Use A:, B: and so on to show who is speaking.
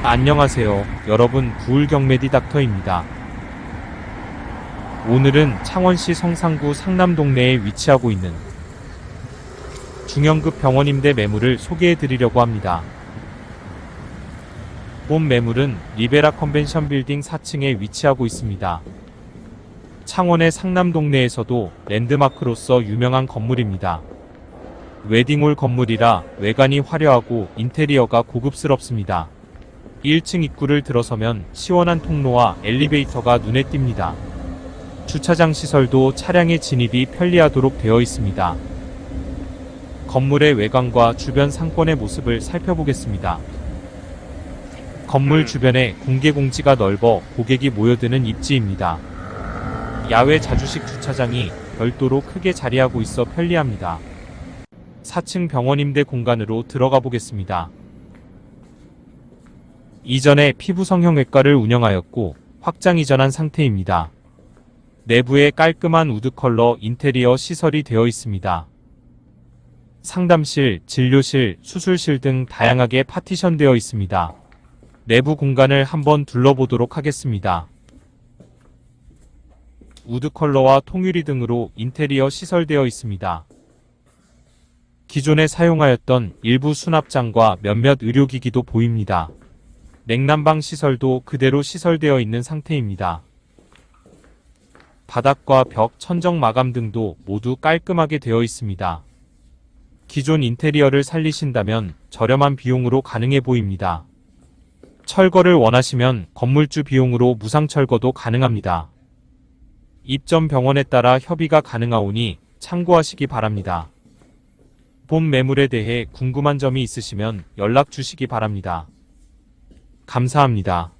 A: 안녕하세요. 여러분, 부울경메디 닥터입니다. 오늘은 창원시 성상구 상남동네에 위치하고 있는 중형급 병원 임대 매물을 소개해 드리려고 합니다. 본 매물은 리베라 컨벤션 빌딩 4층에 위치하고 있습니다. 창원의 상남동네에서도 랜드마크로서 유명한 건물입니다. 웨딩홀 건물이라 외관이 화려하고 인테리어가 고급스럽습니다. 1층 입구를 들어서면 시원한 통로와 엘리베이터가 눈에 띕니다. 주차장 시설도 차량의 진입이 편리하도록 되어 있습니다. 건물의 외관과 주변 상권의 모습을 살펴보겠습니다. 건물 주변에 공개 공지가 넓어 고객이 모여드는 입지입니다. 야외 자주식 주차장이 별도로 크게 자리하고 있어 편리합니다. 4층 병원 임대 공간으로 들어가 보겠습니다. 이전에 피부 성형외과를 운영하였고 확장 이전한 상태입니다. 내부에 깔끔한 우드 컬러 인테리어 시설이 되어 있습니다. 상담실, 진료실, 수술실 등 다양하게 파티션되어 있습니다. 내부 공간을 한번 둘러보도록 하겠습니다. 우드 컬러와 통유리 등으로 인테리어 시설되어 있습니다. 기존에 사용하였던 일부 수납장과 몇몇 의료기기도 보입니다. 냉난방 시설도 그대로 시설되어 있는 상태입니다. 바닥과 벽, 천정 마감 등도 모두 깔끔하게 되어 있습니다. 기존 인테리어를 살리신다면 저렴한 비용으로 가능해 보입니다. 철거를 원하시면 건물주 비용으로 무상 철거도 가능합니다. 입점 병원에 따라 협의가 가능하오니 참고하시기 바랍니다. 본 매물에 대해 궁금한 점이 있으시면 연락 주시기 바랍니다. 감사합니다.